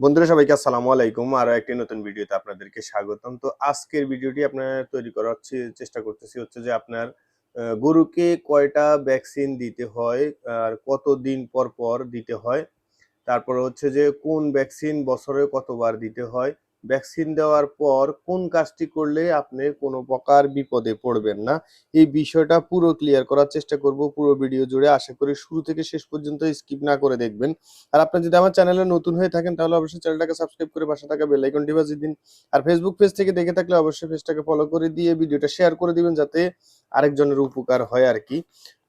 বন্ধুরা, সবাইকে আসসালামু আলাইকুম। আরও একটি নতুন ভিডিওতে আপনাদেরকে স্বাগতম। তো আজকের ভিডিওটি আপনার তৈরি করার চেষ্টা করতেছি হচ্ছে যে আপনার গরুকে কয়টা ভ্যাকসিন দিতে হয়, আর কত দিন পর পর দিতে হয়, তারপর হচ্ছে যে কোন ভ্যাকসিন বছরে কতবার দিতে হয় ভ্যাকসিন দেওয়ার পর কোন কাজটি করলে আপনি কোনো প্রকার বিপদে পড়বেন না, এই বিষয়টা পুরো ক্লিয়ার করার চেষ্টা করব পুরো ভিডিও জুড়ে। আশা করি শুরু থেকে শেষ পর্যন্ত স্কিপ না করে দেখবেন। আর আপনি যদি আমার চ্যানেলে নতুন হয়ে থাকেন, তাহলে অবশ্যই চ্যানেলটাকে সাবস্ক্রাইব করে পাশে থাকা বেল আইকনটি বাজিয়ে দিন। আর ফেসবুক পেজ থেকে দেখে থাকলে অবশ্যই পেজটাকে ফলো করে দিয়ে ভিডিওটা শেয়ার করে দিবেন, যাতে আরেকজনের উপকার হয় আর কি।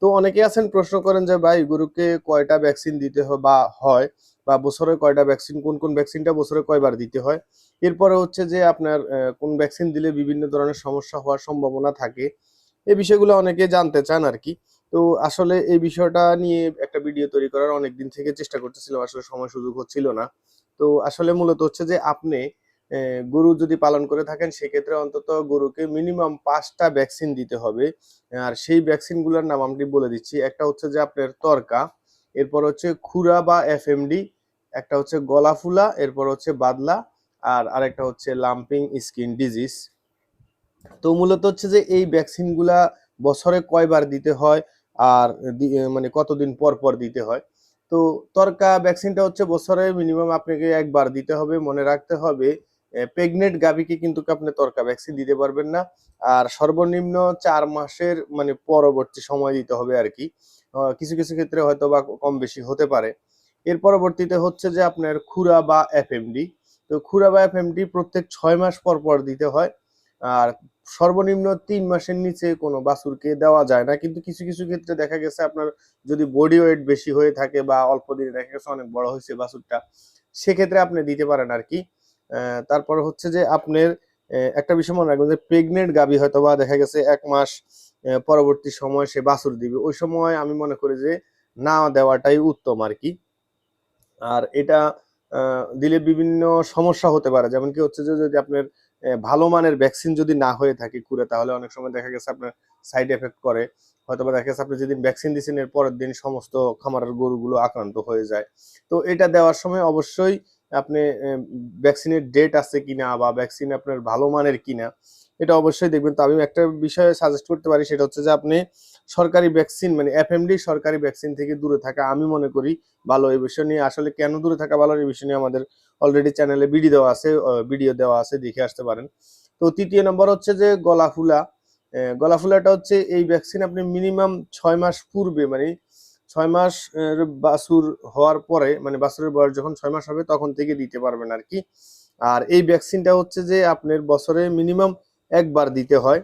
তো অনেকে আছেন, প্রশ্ন করেন যে, ভাই, গরুকে কয়টা ভ্যাকসিন দিতে হয় বা হয়? বা বছরে কয়টা ভ্যাকসিন কোন কোন ভ্যাকসিনটা বছরে কয়বার দিতে হয়? এরপরে হচ্ছে যে, আপনার কোন ভ্যাকসিন দিলে বিভিন্ন ধরনের সমস্যা হওয়ার সম্ভাবনা থাকে। এই বিষয়গুলো অনেকে জানতে চান আর কি। তো আসলে এই বিষয়টা নিয়ে একটা ভিডিও তৈরি করার অনেক দিন থেকে চেষ্টা করতেছিলাম, আসলে সময় সুযোগ হচ্ছিল না। তো আসলে মূলত হচ্ছে যে, আপনি গরু যদি পালন করে থাকেন, সেক্ষেত্রে অন্তত গরুকে মিনিমাম পাঁচটা ভ্যাকসিন দিতে হবে। আর সেই ভ্যাকসিনগুলোর নাম আমি বলে দিচ্ছি। একটা হচ্ছে যে আপনার তরকা, এরপর হচ্ছে খুরা বা এফএমডি একটা হচ্ছে গলাফুলা, এরপর হচ্ছে বাদলা, আর আরেকটা হচ্ছে লাম্পিং স্কিন ডিজিজ তো মূলত হচ্ছে যে এই ভ্যাকসিনগুলা বছরে কয়বার দিতে হয়, আর মানে কতদিন পর পর দিতে হয়। তো তরকা ভ্যাকসিনটা হচ্ছে বছরে মিনিমাম আপনাকে একবার দিতে হবে, মনে রাখতে হবে প্রেগনেন্ট গাভীকে কিন্তু আপনি তরকা ভ্যাকসিন দিতে পারবেন না। আর সর্বনিম্ন চার মাসের মানে পরবর্তী সময় দিতে হবে আর কি। কিছু কিছু ক্ষেত্রে হয়তো বা কম বেশি হতে পারে। এর পরবর্তীতে হচ্ছে যে আপনার খুরা বা এফএমডি তো খুরা বা এফএমডি প্রত্যেক ছয় মাস পর পর দিতে হয়। আর সর্বনিম্ন তিন মাসের নিচে কোনো বাছুরকে দেওয়া যায় না। কিন্তু কিছু কিছু ক্ষেত্রে দেখা গেছে আপনার যদি বডি ওয়েট বেশি হয়ে থাকে বা অল্প দিনে দেখা গেছে অনেক বড় হয়েছে বাছুরটা, সেক্ষেত্রে আপনি দিতে পারেন আর কি। তারপর হচ্ছে যে আপনার একটা বিষয় মনে রাখবেন যে প্রেগনেন্ট গাভী হয়তো বা দেখা গেছে এক মাস পরবর্তী সময় সে বাছুর দিবে। ওই সময় আমি মনে করি যে না দেওয়াটাই উত্তম আর কি। আর এটা দিলে বিভিন্ন সমস্যা হতে পারে। যেমন কি হচ্ছে যে যদি আপনার ভালো মানের ভ্যাকসিন যদি না হয়ে থাকে কুড়ে তাহলে অনেক সময় দেখা গেছে আপনার সাইড এফেক্ট করে। হয়তো বা দেখা গেছে আপনি যেদিন ভ্যাকসিন দিচ্ছেন এর পরের দিন সমস্ত খামারের গরুগুলো আক্রান্ত হয়ে যায়। তো এটা দেওয়ার সময় অবশ্যই আপনি ভ্যাকসিনের ডেট আছে কিনা বা ভ্যাকসিন আপনার ভালো মানের কিনা এটা অবশ্যই দেখবেন। তো আমি একটা বিষয়ে সাজেস্ট করতে পারি সেটা হচ্ছে যে আপনি সরকারি ভ্যাকসিন মানে এফএমডি সরকারি ভ্যাকসিন থেকে দূরে থাকা আমি মনে করি ভালো এই বিষয় নিয়ে। আসলে কেন দূরে থাকা ভালো এই বিষয় নিয়ে আমাদের অলরেডি চ্যানেলে ভিডিও দেওয়া আছে ভিডিও দেওয়া আছে দেখে আসতে পারেন। তো তৃতীয় নম্বর হচ্ছে যে গলা ফুলা আহ, গলা ফুলাটা হচ্ছে এই ভ্যাকসিন আপনি মিনিমাম ছয় মাস পূর্বে মানে ছয় মাস বাসুর হওয়ার পরে মানে বাসুরের বয়স যখন ছয় মাস হবে, তখন থেকে দিতে পারবেন আর কি। আর এই ভ্যাকসিনটা হচ্ছে যে আপনার বছরে মিনিমাম একবার দিতে হয়।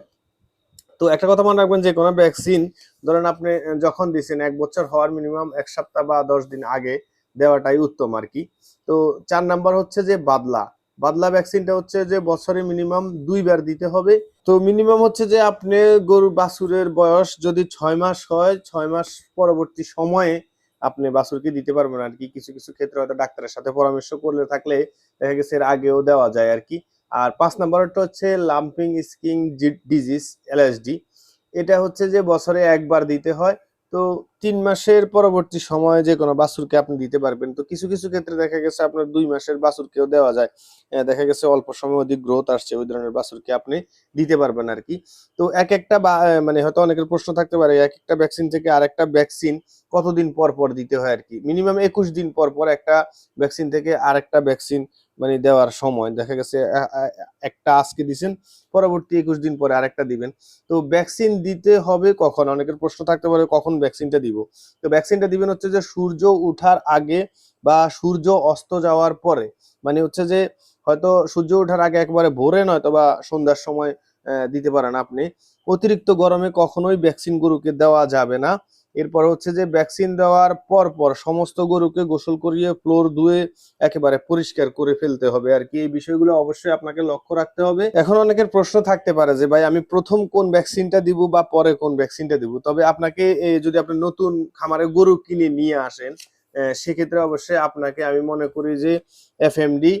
তো একটা কথা মনে রাখবেন, যে কোনো ভ্যাকসিন ধরেন আপনি যখন দিচ্ছেন এক বছর হওয়ার মিনিমাম এক সপ্তাহ বা দশ দিন আগে দেওয়াটাই উত্তম আর কি। তো চার নাম্বার হচ্ছে যে বাদলা। বাদলা ভ্যাকসিনটা হচ্ছে যে বছরে মিনিমাম দুইবার দিতে হবে। তো মিনিমাম হচ্ছে যে আপনি গরু বাছুরের বয়স যদি ছয় মাস হয়, ছয় মাস পরবর্তী সময়ে আপনি বাছুরকে দিতে পারবেন আর কি। কিছু কিছু ক্ষেত্রে হয়তো ডাক্তারের সাথে পরামর্শ করলে থাকলে দেখা গেছে এর আগেও দেওয়া যায় আর কি। আর পাঁচ নম্বরটা হচ্ছে লাম্পিং স্কিং ডিজিজ এলএসডি এটা হচ্ছে যে বছরে একবার দিতে হয়। তো তিন মাসের পরবর্তী সময়ে যে কোনো বাছুরকে আপনি দিতে পারবেন। তো কিছু কিছু ক্ষেত্রে দেখা গেছে আপনার দুই মাসের বাছুরকেও দেওয়া যায়। দেখা গেছে অল্প সময় অধিক গ্রোথ আসছে, ওই ধরনের বাছুরকে আপনি দিতে পারবেন আর কি তো এক একটা মানে হয়তো অনেকের প্রশ্ন থাকতে পারে, এক একটা ভ্যাকসিন থেকে আরেকটা ভ্যাকসিন কতদিন পর পর দিতে হয় আর কি মিনিমাম একুশ দিন পর পর একটা ভ্যাকসিন থেকে আরেকটা ভ্যাকসিন মানে দেওয়ার সময়। দেখা গেছে একটা আজকে দিছেন, পরবর্তী একুশ দিন পরে আরেকটা দিবেন। তো ভ্যাকসিন দিতে হবে কখন? অনেকের প্রশ্ন থাকতে পারে, কখন ভ্যাকসিনটা দিব। তো ভ্যাকসিনটা দিবেন হচ্ছে যে সূর্য উঠার আগে বা সূর্য অস্ত যাওয়ার পরে। মানে হচ্ছে যে হয়তো সূর্য উঠার আগে একবারে ভোরে নয়তো বা সন্ধ্যার সময় দিতে পারেন আপনি। অতিরিক্ত গরমে কখনোই ভ্যাকসিন গরুকে দেওয়া যাবে না। এরপর হচ্ছে যে ভ্যাকসিন দেওয়ার পর পর সমস্ত গরুকে গোসল করিয়ে ফ্লোর ধুয়ে একেবারে পরিষ্কার করে ফেলতে হবে আর কি। এই বিষয়গুলো অবশ্যই আপনাকে লক্ষ্য রাখতে হবে। এখন অনেকের প্রশ্ন থাকতে পারে যে, ভাই, আমি প্রথম কোন ভ্যাকসিনটা দিব বা পরে কোন ভ্যাকসিনটা দিব? তবে আপনাকে যদি আপনি নতুন খামারে গরু কিনে নিয়ে আসেন সেক্ষেত্রে অবশ্যই আপনাকে আমি মনে করি যে এফএমডি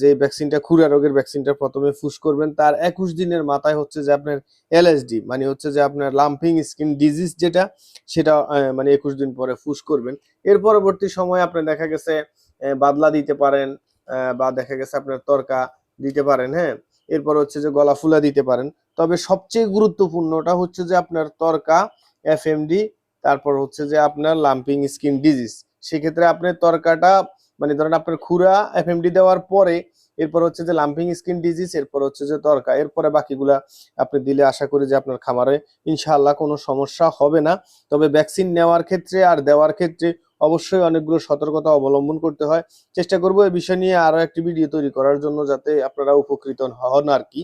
যে ভ্যাকসিনটা খুরা রোগের ভ্যাকসিনটা প্রথমে ফুস করবেন, তার একুশ দিনের মাথায় হচ্ছে যে আপনার এলএসডি মানে হচ্ছে যে আপনার লাম্পিং স্কিন ডিজিজ যেটা, সেটা মানে একুশ দিন পরে ফুস করবেন। এর পরবর্তী সময় আপনি দেখা গেছে বাদলা দিতে পারেন বা দেখা গেছে আপনার তরকা দিতে পারেন হ্যাঁ? এরপর হচ্ছে যে গলা ফুলা দিতে পারেন। তবে সবচেয়ে গুরুত্বপূর্ণটা হচ্ছে যে আপনার তরকা এফএমডি তারপর হচ্ছে যে আপনার লাম্পিং স্কিন ডিজিজ সেক্ষেত্রে আপনার তরকাটা মানে ধরেন আপনার খুরা এফএমডি দেওয়ার পরে, এরপর হচ্ছে যে লাম্পিং স্কিন ডিজিজ এরপর হচ্ছে যে তরকা এরপরে বাকিগুলা আপনি দিলে আশা করি যে আপনার খামারে ইনশাআল্লাহ কোনো সমস্যা হবে না। তবে ভ্যাকসিন নেওয়ার ক্ষেত্রে আর দেওয়ার ক্ষেত্রে অবশ্যই অনেকগুলো সতর্কতা অবলম্বন করতে হয়। চেষ্টা করব এই বিষয় নিয়ে আরও একটি ভিডিও তৈরি করার জন্য যাতে আপনারা উপকৃত হন আর কি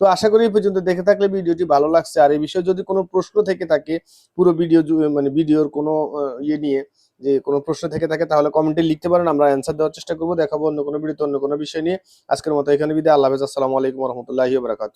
তো আশা করি পর্যন্ত দেখে থাকলে ভিডিওটি ভালো লাগছে। আর এই বিষয়ে যদি কোনো প্রশ্ন থেকে থাকে, পুরো ভিডিও মানে ভিডিওর কোনো ইয়ে নিয়ে যে কোনো প্রশ্ন থেকে থাকে তাহলে কমেন্টে লিখতে পারেন, আমরা অ্যান্সার দেওয়ার চেষ্টা করব, দেখাবো অন্য কোনো ভিডিওতে অন্য কোনো বিষয় নিয়ে। আজকের মতো এখানে বিদায়, আল্লাহ আসসালামু আলাইকুম রহমতুল্লাহি বারাকাত